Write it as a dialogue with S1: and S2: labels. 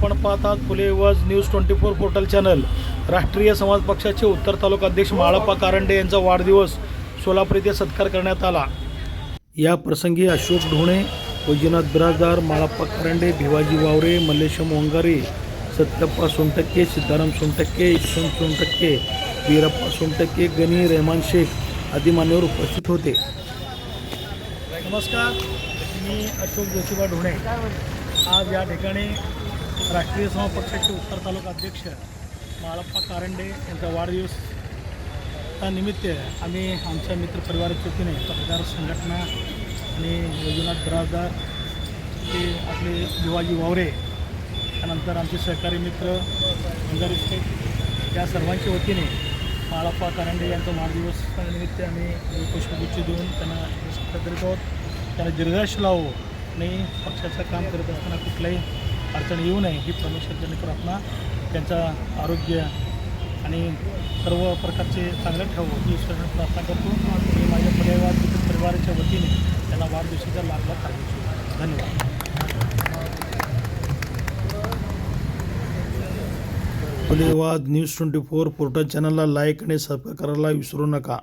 S1: Phulewad news twenty four portal channel. राष्ट्रीय समाज पक्षाचे उत्तर तालुका अध्यक्ष माळप्पा कारंडे यांचा वाढदिवस सोलापूर येथे सत्कार करण्यात आला. या प्रसंगी अशोक ढोणे वैजनाथ बिराजदार माळप्पा कारंडे भिवाजी वावरे मल्लेशम ओंगारे सत्यप्पा सोनटक्के सिद्धाराम सोनटक्के यशवंत सोनटक्के वीरप्पा सोनटक्के गणी रेहमान शेख आदी मान्यवर उपस्थित होते. नमस्कार मी अशोक ज्योतिबा ढोणे. आज या ठिकाणी राष्ट्रीय समाज पक्षाचे उत्तर तालुका अध्यक्ष माळप्पा कारंडे यांचा वाढदिवस त्यानिमित्त आम्ही आमच्या मित्रपरिवाराच्या वतीने पत्रकार संघटना आणि योजनाथ बिराजदार ते आपले युवाजी वावरे त्यानंतर आमचे सहकारी मित्र अंगारी शेख या सर्वांच्या वतीने माळप्पा कारंडे यांचा वाढदिवस त्यानिमित्त आम्ही पुष्पगुच्छ देऊन त्यांना करीत आहोत. त्यांना दीर्घाश लावो आणि पक्षाचं काम करत असताना कुठल्याही अडचण येऊ नये ही परमेश्वरजनी प्रार्थना त्यांचं आरोग्य आणि सर्व प्रकारचे चांगलं ठेवू ही ईश्वराने प्रार्थना करतो. आणि माझ्या परिवार परिवाराच्या वतीने त्यांना वाढदिवसाच्या लागला पाहिजे धन्यवाद. Phulewad news twenty four portal चॅनलला लाईक आणि सबस्क्राईब करायला विसरू नका.